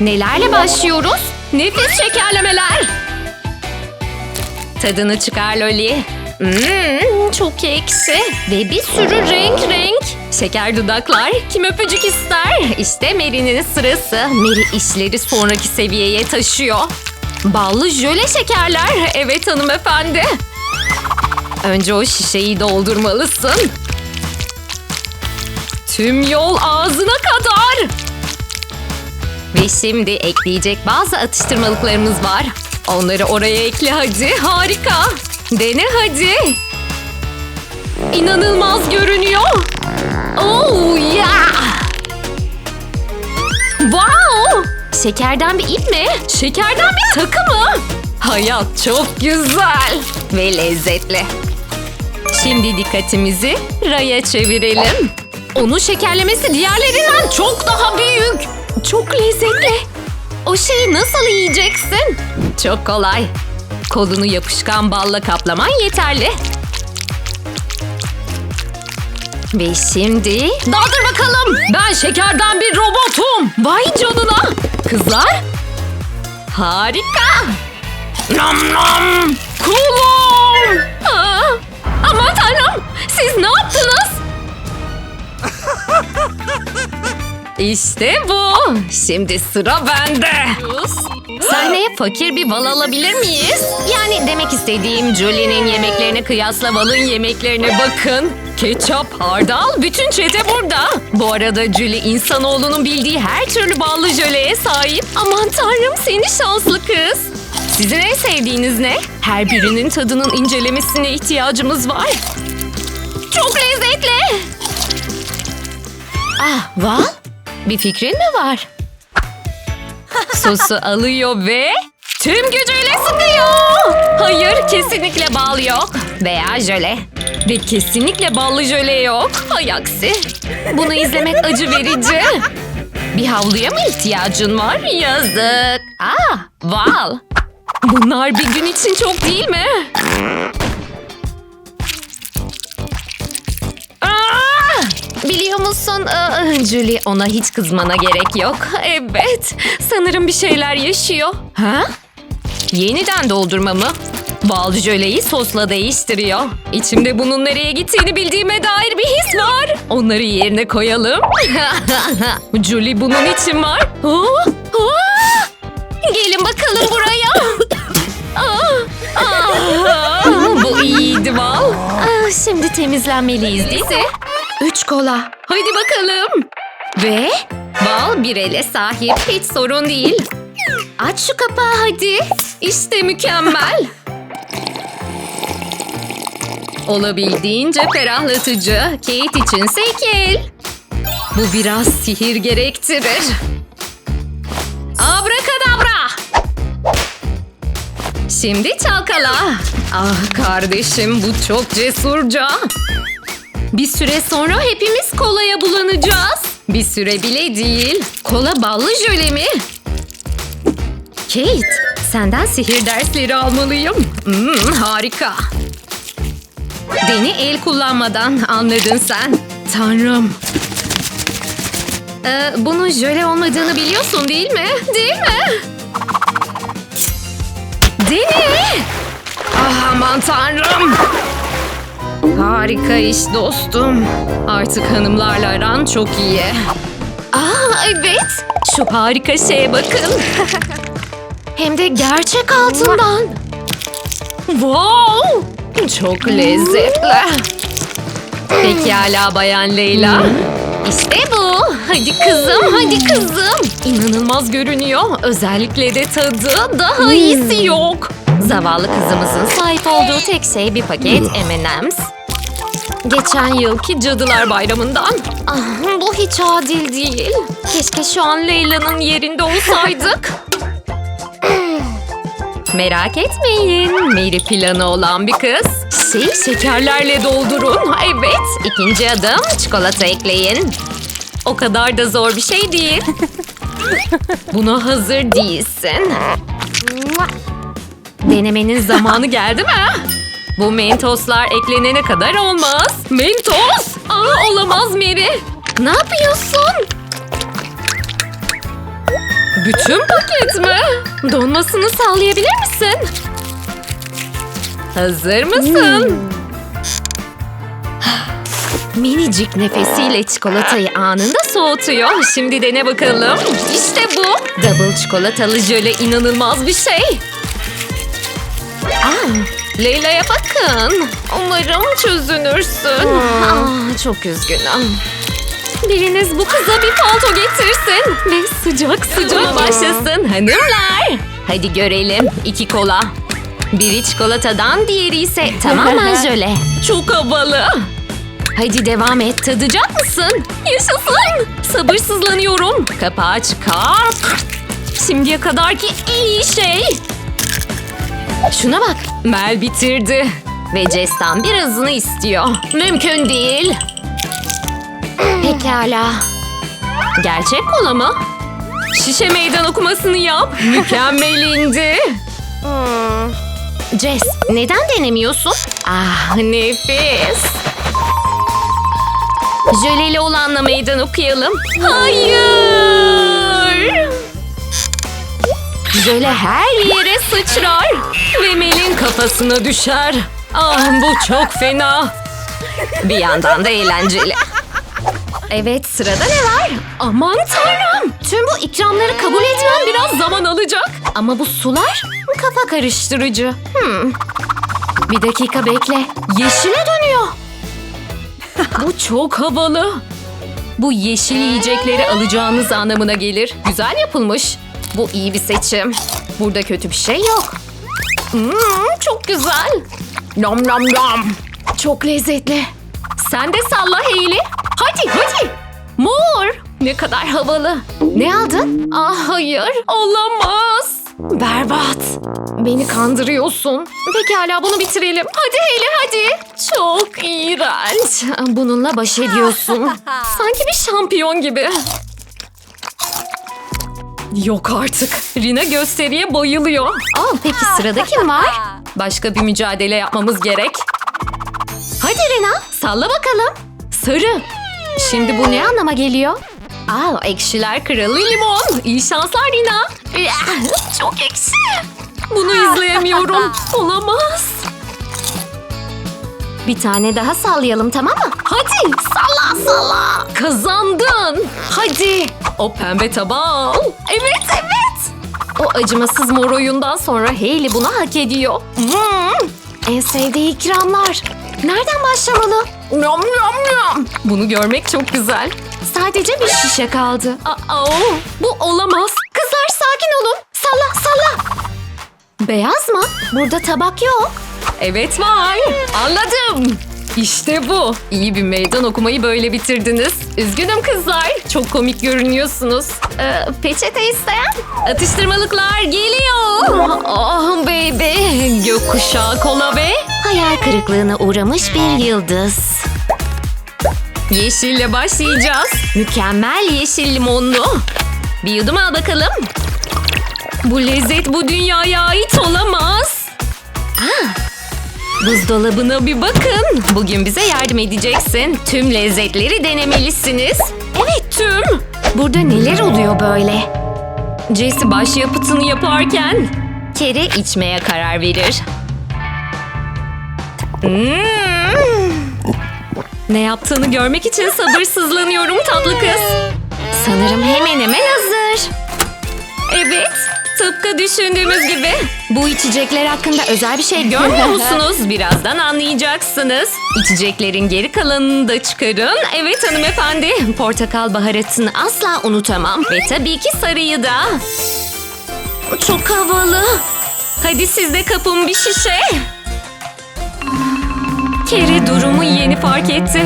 Nelerle başlıyoruz? Nefis şekerlemeler. Tadını çıkar Loli. Hmm, çok ekşi ve bir sürü renk renk. Şeker dudaklar kim öpücük ister? İşte Mary'nin sırası. Mary işleri sonraki seviyeye taşıyor. Ballı jöle şekerler. Evet hanımefendi. Önce o şişeyi doldurmalısın. Tüm yol ağzına kadar. Ve şimdi ekleyecek bazı atıştırmalıklarımız var. Onları oraya ekle hadi. Harika. Dene hadi. İnanılmaz görünüyor. Oh yeah. Wow. Şekerden bir ip mi? Şekerden bir takı mı? Hayat çok güzel ve lezzetli. Şimdi dikkatimizi Raya çevirelim. Onun şekerlemesi diğerlerinden çok daha büyük. Çok lezzetli. O şeyi nasıl yiyeceksin? Çok kolay. Kolunu yapışkan balla kaplaman yeterli. Ve şimdi... Daldır bakalım. Ben şekerden bir robotum. Vay canına. Kızlar. Harika. Nam nam. Kulum. Aa, aman tanrım. Siz ne yaptınız? İşte bu. Şimdi sıra bende. Sahneye fakir bir bal alabilir miyiz? Yani demek istediğim Julie'nin yemeklerine kıyasla balın yemeklerine bakın. Ketçap, hardal, bütün çete burada. Bu arada Julie insanoğlunun bildiği her türlü ballı jöleye sahip. Aman tanrım seni şanslı kız. Sizin en sevdiğiniz ne? Her birinin tadının incelemesine ihtiyacımız var. Çok lezzetli. Ah, Val? Bir fikrin mi var? Sosu alıyor ve tüm gücüyle sıkıyor. Hayır, kesinlikle bal yok. Veya jöle. Ve kesinlikle ballı jöle yok. Hay aksi. Bunu izlemek acı verici. Bir havluya mı ihtiyacın var? Yazık. Ah, Val. Bunlar bir gün için çok değil mi? Biliyor musun Aa, Julie ona hiç kızmana gerek yok. Evet sanırım bir şeyler yaşıyor. Ha? Yeniden doldurma mı? Bal jöleyi sosla değiştiriyor. İçimde bunun nereye gittiğini bildiğime dair bir his var. Onları yerine koyalım. Julie bunun için var. Aa! Aa! Gelin bakalım buraya. Aa! Aa! Bu iyiydi Val. Aa, şimdi temizlenmeliyiz değil mi? Üç kola. Haydi bakalım. Ve Val bir ele sahip. Hiç sorun değil. Aç şu kapağı hadi. İşte mükemmel. Olabildiğince ferahlatıcı. Kate içinse iki el. Bu biraz sihir gerektirir. Abrakadabra. Şimdi çalkala. Ah kardeşim bu çok cesurca. Bir süre sonra hepimiz kolaya bulanacağız. Bir süre bile değil. Kola ballı jöle mi? Kate, senden sihir dersleri almalıyım. Hmm, harika. Beni el kullanmadan anladın sen. Tanrım. Ee, bunun jöle olmadığını biliyorsun değil mi? Değil mi? Dene! Ah aman tanrım! Harika iş dostum. Artık hanımlarla aran çok iyi. Aa evet. Şu harika şeye bakın. Hem de gerçek altından. Wow! Çok lezzetli. Pekala Bayan Leyla. İşte bu. Hadi kızım, hadi kızım. İnanılmaz görünüyor. Özellikle de tadı daha iyisi yok. Zavallı kızımızın sahip olduğu tek şey bir paket M&M's. Geçen yılki Cadılar Bayramı'ndan. Ah, bu hiç adil değil. Keşke şu an Leyla'nın yerinde olsaydık. Merak etmeyin. Mary planı olan bir kız. Şey şekerlerle doldurun. Evet. İkinci adım çikolata ekleyin. O kadar da zor bir şey değil. Buna hazır değilsin. Denemenin zamanı geldi mi? Bu mentoslar eklenene kadar olmaz. Mentos? Aa, olamaz Mary. Ne yapıyorsun? Bütün paket mi? Donmasını sağlayabilir misin? Hazır mısın? Minicik nefesiyle çikolatayı anında soğutuyor. Şimdi dene bakalım. İşte bu. Double çikolatalı jöle inanılmaz bir şey. Aa, Leyla'ya bakın. Umarım çözünürsün. Aa, çok üzgünüm. Biriniz bu kıza bir palto getirsin. Ve sıcak sıcak başlasın hanımlar. Hadi görelim. İki kola. Biri çikolatadan, diğeri ise tamamen jöle. Çok havalı. Hadi devam et. Tadacak mısın? Yaşasın. Sabırsızlanıyorum. Kapağı çıkar. Şimdiye kadarki en iyi şey. Şuna bak. Mel bitirdi. Ve Jess'ten birazını istiyor. Mümkün değil. Pekala. Gerçek kola mı? Şişe meydan okumasını yap. Mükemmel indi. Jess, neden denemiyorsun? Ah, nefis. Jöleli olanla meydan okuyalım. Hayır. Jöle her yere sıçrar. Ve Mel'in kafasına düşer. Ah bu çok fena. Bir yandan da eğlenceli. Evet sırada ne var? Aman tanrım. Tüm bu ikramları kabul etmem biraz zaman alacak. Ama bu sular kafa karıştırıcı. Hmm. Bir dakika bekle. Yeşile dönüyor. Bu çok havalı. Bu yeşil yiyecekleri alacağınız anlamına gelir. Güzel yapılmış. Bu iyi bir seçim. Burada kötü bir şey yok. Hmm, çok güzel. Nom nom nom. Çok lezzetli. Sen de salla Hayley. Hadi hadi. Mor. Ne kadar havalı. Ne aldın? Ah hayır. Olamaz. Berbat. Beni kandırıyorsun. Pekala bunu bitirelim. Hadi Hayley hadi. Çok iğrenç. Bununla baş ediyorsun. Sanki bir şampiyon gibi. Yok artık. Rina gösteriye bayılıyor. Aa, peki sırada kim var? Başka bir mücadele yapmamız gerek. Hadi Rina salla bakalım. Sarı. Şimdi bu ne anlama geliyor? Aa, ekşiler kralı limon. İyi şanslar Rina. Çok ekşi. Bunu izleyemiyorum. Olamaz. Bir tane daha sallayalım tamam mı? Hadi salla salla. Kazandın. Hadi. O pembe tabağı. Evet evet. O acımasız mor oyundan sonra Hayley bunu hak ediyor. Hmm. En sevdiği ikramlar. Nereden başlamalı? Nom nom nom. Bunu görmek çok güzel. Sadece bir şişe kaldı. Aa, bu olamaz. Kızlar sakin olun. Salla salla. Beyaz mı? Burada tabak yok. Evet var. Anladım. İşte bu. İyi bir meydan okumayı böyle bitirdiniz. Üzgünüm kızlar. Çok komik görünüyorsunuz. Ee, peçete isteyen? Atıştırmalıklar geliyor. Oh baby. Gökkuşağı kola ve... Hayal kırıklığına uğramış bir yıldız. Yeşille başlayacağız. Mükemmel yeşil limonlu. Bir yudum al bakalım. Bu lezzet bu dünyaya ait olamaz. Buzdolabına bir bakın. Bugün bize yardım edeceksin. Tüm lezzetleri denemelisiniz. Evet tüm. Burada neler oluyor böyle? Jesse baş yapıtını yaparken Kere içmeye karar verir. Hmm. Ne yaptığını görmek için sabırsızlanıyorum tatlı kız. Sanırım hemen hemen hazır. Evet, tıpkı düşündüğümüz gibi. Bu içecekler hakkında özel bir şey görmüyor musunuz? Birazdan anlayacaksınız. İçeceklerin geri kalanını da çıkarın. Evet hanımefendi, portakal baharatını asla unutamam. Ve tabii ki sarıyı da. Çok havalı. Hadi siz de kapın bir şişe. Keri durumu yeni fark etti.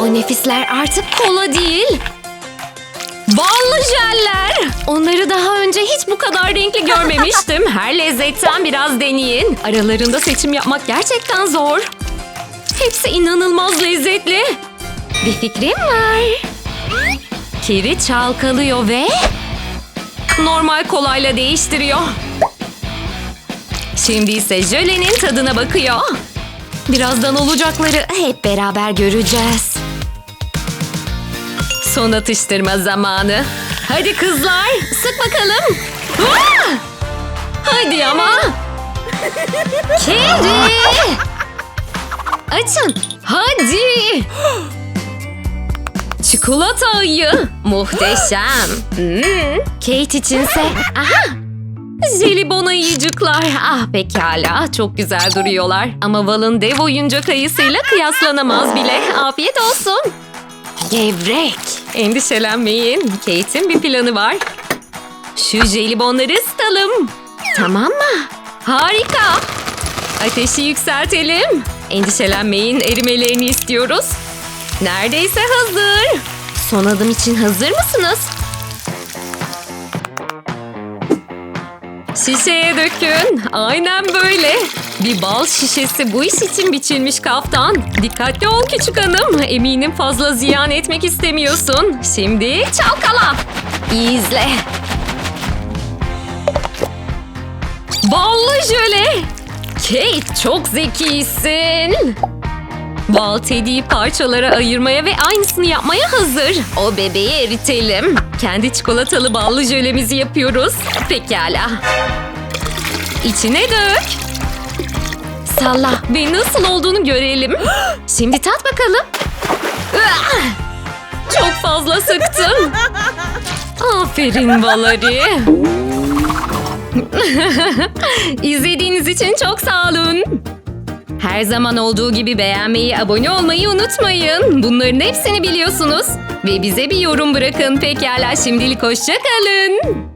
O nefisler artık kola değil. Ballı jeller. Onları daha önce hiç bu kadar renkli görmemiştim. Her lezzetten biraz deneyin. Aralarında seçim yapmak gerçekten zor. Hepsi inanılmaz lezzetli. Bir fikrim var. Kiri çalkalıyor ve normal kolayla değiştiriyor. Şimdi ise jölenin tadına bakıyor. Birazdan olacakları hep beraber göreceğiz. Son atıştırma zamanı. Hadi kızlar sık bakalım. Aa! Hadi ama. Kedi. Açın. Hadi. Çikolata ayı. Muhteşem. Hmm. Kate içinse. Aha. Jelibon ayıcıklar. Ah pekala çok güzel duruyorlar. Ama Val'ın dev oyuncak ayısıyla kıyaslanamaz bile. Afiyet olsun. Gevrek. Endişelenmeyin. Kate'in bir planı var. Şu jelibonları ısıtalım. Tamam mı? Harika. Ateşi yükseltelim. Endişelenmeyin erimelerini istiyoruz. Neredeyse hazır. Son adım için hazır mısınız? Şişeye dökün. Aynen böyle. Bir bal şişesi bu iş için biçilmiş kaftan. Dikkatli ol küçük hanım. Eminim fazla ziyan etmek istemiyorsun. Şimdi çalkala. İyi izle. Ballı jöle. Kate çok zekisin. Bal Teddy'yi parçalara ayırmaya ve aynısını yapmaya hazır. O bebeği eritelim. Kendi çikolatalı ballı jölemizi yapıyoruz. Pekala. İçine dök. Salla ve nasıl olduğunu görelim. Şimdi tat bakalım. Ah! Çok fazla sıktım. Aferin Valari. İzlediğiniz için çok sağ olun. Her zaman olduğu gibi beğenmeyi, abone olmayı unutmayın. Bunların hepsini biliyorsunuz. Ve bize bir yorum bırakın. Pekala şimdilik hoşça kalın.